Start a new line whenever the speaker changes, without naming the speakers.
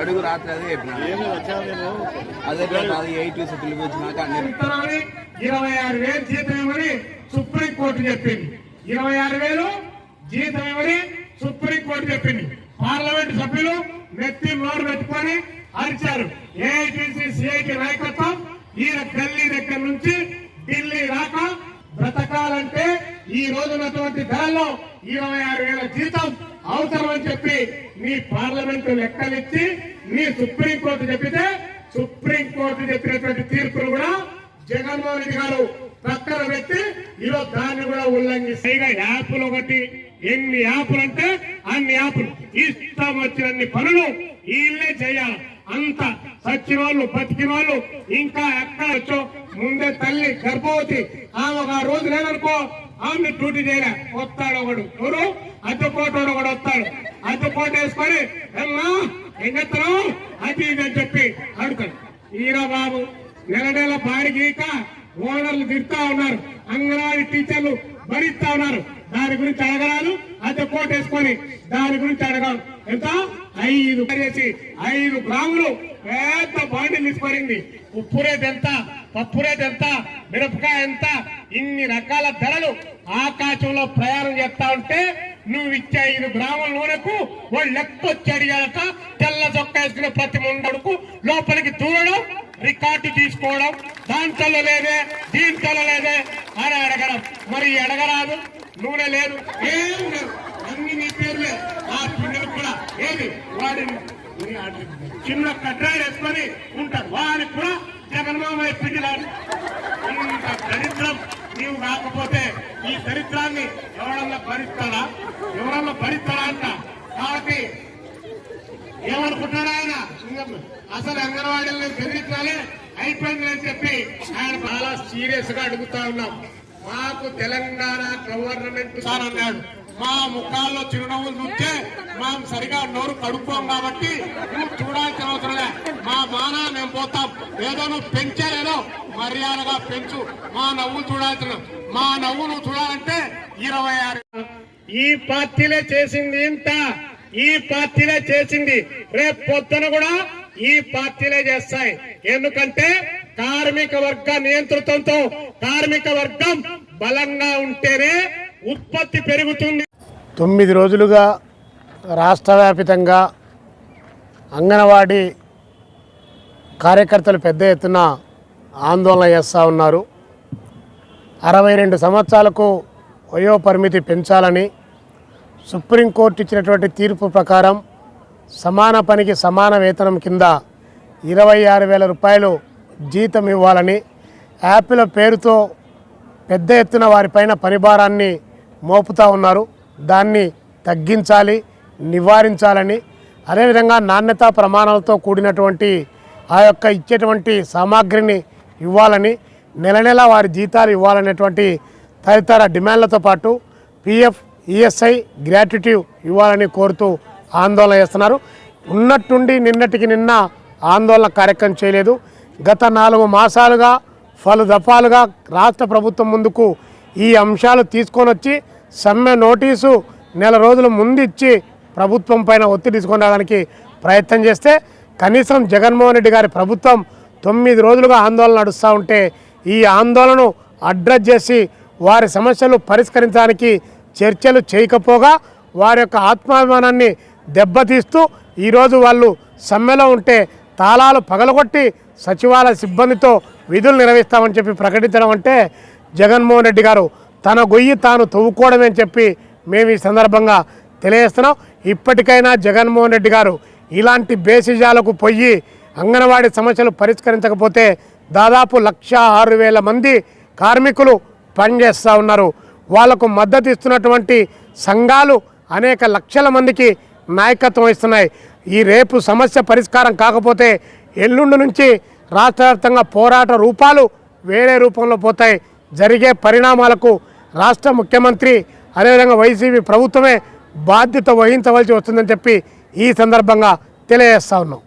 అడుగు రాత్రి అదే అదే కాదు ఎయిట్ వయసు పిల్లలు
వచ్చినాక ఇరవై ఆరు వేలు జీతం ఇవ్వని సుప్రీంకోర్టు చెప్పింది. ఇరవై ఆరు వేలు జీతం ఇవ్వని సుప్రీంకోర్టు చెప్పింది. పార్లమెంట్ సభ్యులు నెత్తి నోరు పెట్టుకొని అరిచారు. ఏఐటీసీ సిఐటి నాయకత్వం ఈయన గల్లీ దగ్గర నుంచి ఢిల్లీ రాక బ్రతకాలంటే ఈ రోజున్నటువంటి ధరల్లో ఇరవై ఆరు వేల జీతం అవసరం అని చెప్పి మీ పార్లమెంట్ లెక్కలిచ్చి మీ సుప్రీంకోర్టు చెప్పితే సుప్రీంకోర్టు చెప్పినటువంటి తీర్పును కూడా జగన్మోహన్ రెడ్డి గారు పక్కన పెట్టి ఈరోజు దాన్ని కూడా ఉల్లంఘిస్తాయిగా యాప్లు ఒకటి ఎన్ని యాప్లు అంటే అన్ని యాప్లు. ఇష్టం వచ్చినన్ని పనులు వీళ్ళే చేయాలి. అంత సచ్చిన వాళ్ళు బతికిన వాళ్ళు ఇంకా ఎక్కడ వచ్చో ముందే తల్లి గర్భవతి. ఆమె ఒక రోజు లేదనుకో ఆమె డ్యూటీ చేయలే. వస్తాడు ఒకడు. ఎవరు? అద్దెకోటోడు ఒకడు వస్తాడు. అద్దెకోట వేసుకొని వెళ్ళా ఎంగెత్తనం అది ఇది అని చెప్పి అడుగుతాడు. ఈరా బాబు నెల నెల బాడిగీక ఓనర్లు తిడతా ఉన్నారు. అంగన్వాడీ టీచర్లు భరిస్తా ఉన్నారు. దాని గురించి అడగరాదు. అద్దె కోటేసుకొని దాని గురించి అడగాలి ఎంత? ఐదు చేసి ఐదు గ్రాములు. పెద్ద బాండిల్ తీసుకొరింది ఉప్పు రేట్ ఎంత పప్పు రేట్ ఎంత మిరపకాయ ఎంత ఇన్ని రకాల ధరలు ఆకాశంలో ప్రయాణం చేస్తా ఉంటే నువ్వు ఇచ్చే ఐదు గ్రాముల నూనెకు వాళ్ళు లెక్క వచ్చి అడిగాక తెల్ల చొక్క వేసుకున్న ప్రతి ముండడుకు లోపలికి దూరడం రికార్డు తీసుకోవడం దాంట్లో లేదే దీంట్లో లేదే అని అడగడం. మరి అడగరాదు. నూనె లేదు. ఏం లేదు అన్ని నీ పేర్లే ఆ పిల్లలు కూడా ఏది వాడిని చిన్న కట్రాలు వేసుకొని ఉంటారు. వారికి కూడా జగన్మోహన్ ఎప్పించారు ఇంత దరిద్రం నీవు కాకపోతే ఈ దరిద్రాన్ని ఎవరన్నా భరిస్తాడా? ఎవరన్నా భరిస్తాడా అంట. కాబట్టి ఏమనుకుంటాడా ఆయన? అసలు అంగన్వాడీలను బెదిరించాలి అయిపోయింది అని చెప్పి ఆయన చాలా సీరియస్గా అడుగుతా ఉన్నాం. మాకు తెలంగాణ గవర్నమెంట్ సార్ అన్నాడు. మా ముఖాల్లో చిరునవ్వులు చూస్తే మేము సరిగా నోరు కడుక్కోం కాబట్టి నువ్వు చూడాల్సిన అవసరం మా మాన మేము పోతాం. ఏదో నువ్వు పెంచేదేదో మర్యాదగా పెంచు. మా నవ్వులు చూడాల్సిన మా నవ్వు నువ్వు చూడాలంటే ఇరవై ఆరు ఈ పార్టీలే చేసింది ఇంత. ఈ పార్టీలే చేసింది. రేపు పొద్దున కూడా ఈ పార్టీలే చేస్తాయి. ఎందుకంటే కార్మిక వర్గ నియంతృత్వంతో కార్మిక వర్గం బలంగా ఉంటేనే ఉత్పత్తి పెరుగుతుంది.
తొమ్మిది రోజులుగా రాష్ట్ర వ్యాపితంగా అంగన్వాడీ కార్యకర్తలు పెద్ద ఎత్తున ఆందోళన చేస్తూ ఉన్నారు. అరవై రెండు సంవత్సరాలకు వయో పరిమితి పెంచాలని సుప్రీంకోర్టు ఇచ్చినటువంటి తీర్పు ప్రకారం సమాన పనికి సమాన వేతనం కింద ఇరవై ఆరు వేల రూపాయలు జీతం ఇవ్వాలని యాప్ల పేరుతో పెద్ద ఎత్తున వారిపైన పరిభారాన్ని మోపుతా ఉన్నారు. దాన్ని తగ్గించాలి నివారించాలని అదేవిధంగా నాణ్యతా ప్రమాణాలతో కూడినటువంటి ఆ యొక్క ఇచ్చేటువంటి సామాగ్రిని ఇవ్వాలని నెల నెల వారి జీతాలు ఇవ్వాలనేటువంటి తదితర డిమాండ్లతో పాటు పిఎఫ్ ఈఎస్ఐ గ్రాట్యుటీ ఇవ్వాలని కోరుతూ ఆందోళన చేస్తున్నారు. ఉన్నట్టుండి నిన్నటికి నిన్న ఆందోళన కార్యక్రమం చేయలేదు. గత నాలుగు మాసాలుగా పలు దఫాలుగా రాష్ట్ర ప్రభుత్వం ముందుకు ఈ అంశాలు తీసుకొని వచ్చి సమ్మె నోటీసు నెల రోజుల ముందు ఇచ్చి ప్రభుత్వం పైన ఒత్తిడి తీసుకురావడానికి ప్రయత్నం చేస్తే కనీసం జగన్మోహన్ రెడ్డి గారి ప్రభుత్వం తొమ్మిది రోజులుగా ఆందోళన నడుస్తూ ఉంటే ఈ ఆందోళనను అడ్రస్ చేసి వారి సమస్యలు పరిష్కరించడానికి చర్చలు చేయకపోగా వారి యొక్క ఆత్మాభిమానాన్ని దెబ్బతీస్తూ ఈరోజు వాళ్ళు సమ్మెలో ఉంటే తాళాలు పగలగొట్టి సచివాలయ సిబ్బందితో విధులు నిర్వహిస్తామని చెప్పి ప్రకటించడం అంటే జగన్మోహన్ రెడ్డి గారు తన గొయ్యి తాను తవ్వుకోవడమని చెప్పి మేము ఈ సందర్భంగా తెలియజేస్తున్నాం. ఇప్పటికైనా జగన్మోహన్ రెడ్డి గారు ఇలాంటి బేసిజాలకు పోయి అంగన్వాడీ సమస్యలు పరిష్కరించకపోతే దాదాపు లక్ష ఆరు వేల మంది కార్మికులు పనిచేస్తూ ఉన్నారు. వాళ్ళకు మద్దతు ఇస్తున్నటువంటి సంఘాలు అనేక లక్షల మందికి నాయకత్వం ఇస్తున్నాయి. ఈ రేపు సమస్య పరిష్కారం కాకపోతే ఎల్లుండి నుంచి రాష్ట్ర పోరాట రూపాలు వేరే రూపంలో పోతాయి. జరిగే పరిణామాలకు రాష్ట్ర ముఖ్యమంత్రి అదేవిధంగా వైసీపీ ప్రభుత్వమే బాధ్యత వహించవలసి వస్తుందని చెప్పి ఈ సందర్భంగా తెలియజేస్తా ఉన్నాం.